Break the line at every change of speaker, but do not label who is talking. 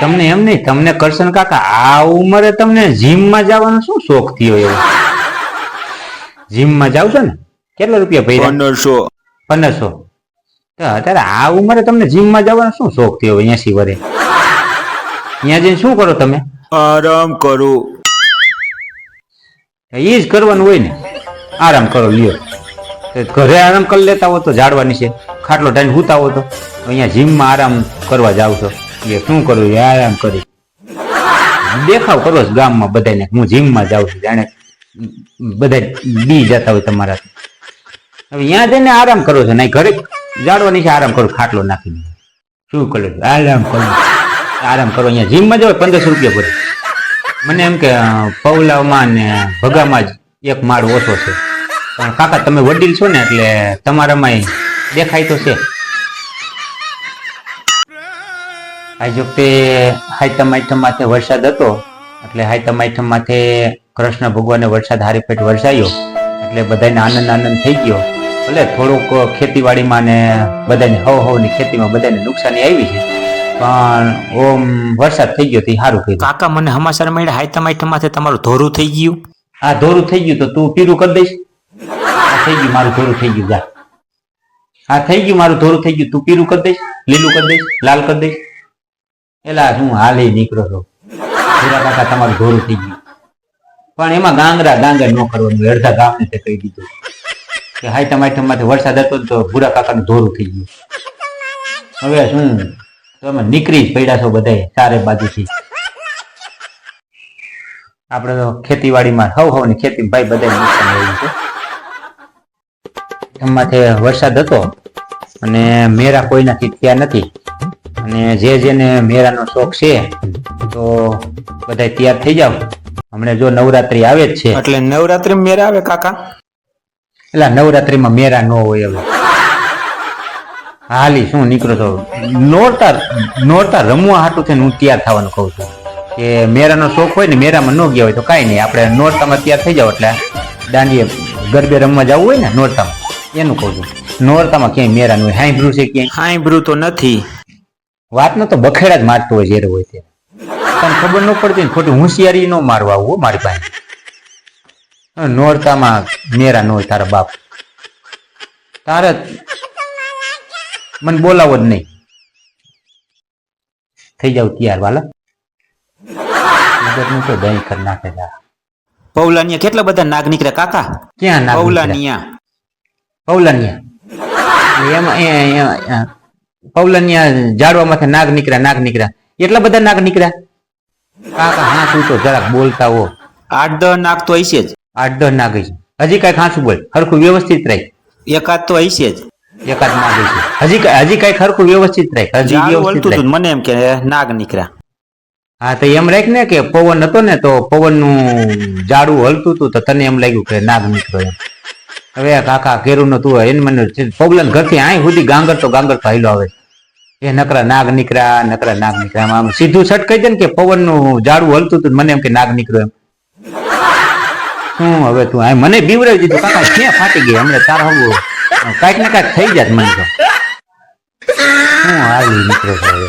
તમને એમ નહીં તમને કરશન કાકા આ ઉંમરે તમને જીમમાં જવાનો શું શોખ થયો એવો? જીમમાં જાવ છો ને? કેટલા રૂપિયા ભાઈ
પંદરસો.
પંદરસો. તો અત્યારે આ ઉંમરે તમને જીમમાં જવાનો શું શોખ થયો એસી વરે? ત્યાં જઈને શું કરો તમે?
આરામ કરું.
એ જ કરવાનું હોય ને? આરામ કરો લ્યો. ઘરે આરામ કરી લેતા હો તો જાડવાની છે. ખાટલો ટાઈમ હુતા હો તો અહીંયા જીમમાં આરામ કરવા જાવ છો. એ શું કરું વ્યાયામ કરી. દેખાવ કરો છો ગામમાં બધાને હું જીમમાં જાઉં છું, જાણે બધા બી જતા હોય તમારા. હવે ત્યાં જઈને આરામ કરો છો. નહીં, ઘરે જાડવાની છે આરામ કરો. ખાટલો નાખીને. શું કરો આરામ કરો. આરામ કરો. અહીંયા જીમમાં જાવ પંદરસો રૂપિયા ભરે. મને એમ કે પૌલાવમાં ને ભગામાં જ એક માળ ઓછો છે. પણ કાકા, તમે વડીલ છો ને, એટલે તમારામાં દેખાય તો છે. આજ વખતે હાઈતમ આઈટમ માથે વરસાદ હતો એટલે હાઈતમ આઈટમ માથે કૃષ્ણ ભગવાને વરસાદ હારી પેટ વરસાયો એટલે બધાને આનંદ આનંદ થઈ ગયો. ભલે થોડુંક ખેતીવાડીમાં ને બધાને હવ હવની ખેતીમાં બધાને નુકસાની આવી છે પણ ઓમ વરસાદ થઈ ગયો તે સારું કર્યું.
કાકા મને હમાસર મળ્યા હાઈતમ આઈટમ માથે તમારું ધોરું થઈ ગયું?
આ ધોરું થઈ ગયું તો તું પીરું કરી દઈશ. આ થઈ ગયું મારું ધોરું થઈ ગયું જા. આ થઈ ગયું મારું ધોરું થઈ ગયું તું પીરું કરી દઈશ લીલું કરી દઈશ લાલ કરી દઈશ. એલા, હું હાલી નીકળો છો. હીરા કાકા તમારું ધોરું થઈ ગયું. પણ એમાં ગાંગરા ગાંગર ન કરવાનું અડધા ગામને તે કહી દીધું. કે હાઈ ટમાટમમાંથી વરસાદ હતો તો ભૂરા કાકાનું ધોરું થઈ ગયું. હવે શું, તમે નીકળી જ પડ્યા છો બધા ચારે બાજુથી. આપણે તો ખેતીવાડીમાં હવ હવની ખેતી, ભાઈ બધા નુકસાન થયું છે. એમાંથી વરસાદ હતો અને મેરા કોઈનાથી થયા નથી. અને જે જેને મેળાનો શોખ છે તો બધા તૈયાર થઈ જાવ હમણાં જો નવરાત્રી આવે જ છે.
એટલે નવરાત્રી મેરા આવે કાકા?
એટલે નવરાત્રીમાં મેરા ન હોય હવે. હાલી શું નીકળો છો નોરતા નોરતા રમવા હાટું થઈને હું તૈયાર થવાનું કહું છું. કે મેરાનો શોખ હોય ને મેરામાં ન ગયા હોય તો કાંઈ નહીં. આપણે નોરતામાં તૈયાર થઈ જાવ એટલે દાંડીએ ગરબે રમવા જવું હોય ને નોરતામાં. એનું કહું છું. નોરતામાં ક્યાંય મેરા ન હોય. હાઈબ્રું છે ક્યાંય?
હાઈબ્રુ તો નથી.
વાતનો તો બખેડા જ મારતો હોય ઝેર હોય ત્યારે તને ખબર ન પડતી ખોટી હોશિયારી ન મારવા આવું મારી પાસે. નોરતામાં મેરા ન હોય તારા બાપ. તારે મને બોલાવો જ નહીં. થઈ જાવ તૈયાર વાલા. મગજનું તો દહીં કરી નાખે
પૌલાનિયા કેટલા બધા નાગ નીકળ્યા કાકા?
ક્યાં?
પૌલાનિયા.
પૌલનિયા? એમાં. એ- ઝાડવા માંથી નાગ નીકળ્યા નાગ નીકળ્યા. એટલા બધા નાગ નીકળ્યા? કાકા હા તું તો જરાક બોલતા હો.
આઠ દહ નાગ તો હશે જ.
આઠ દહ નાગ હશે. હજી કઈ ખાસું બોલ. હરખું વ્યવસ્થિત રહી.
એકાદ તો હશે જ.
એકાદ નાગ છે હજી કઈ હજી કઈ હરખું વ્યવસ્થિત રહી. હજી
હલતું મને એમ કે નાગ નીકળ્યા.
હા તો એમ રાખ ને કે પવન હતો ને તો પવનનું ઝાડું હલતું હતું તો તને એમ લાગ્યું કે નાગ નીકળ્યો એમ. હવે કાકા કેરું નતું એને મને પગલન ઘરથી આય સુધી ગાંગર તો ગાંગર તો હાલ્યો આવે. એ નકરા નાગ નીકળ્યા, નકરા નાગ નીકળ્યા. આમ સીધું સટ કહી દે ને કે પવનનું ઝાડું હલતું હતું મને એમ કે નાગ નીકળ્યો એમ. હું હવે તું આ મને બીવરાવી દીધું. કાકા ક્યાં ફાટી ગઈ? હમણાં તારા હું કાંઈક ને કાંઈક થઈ જાત મને તો. હું હાલી નીકળ્યો હવે.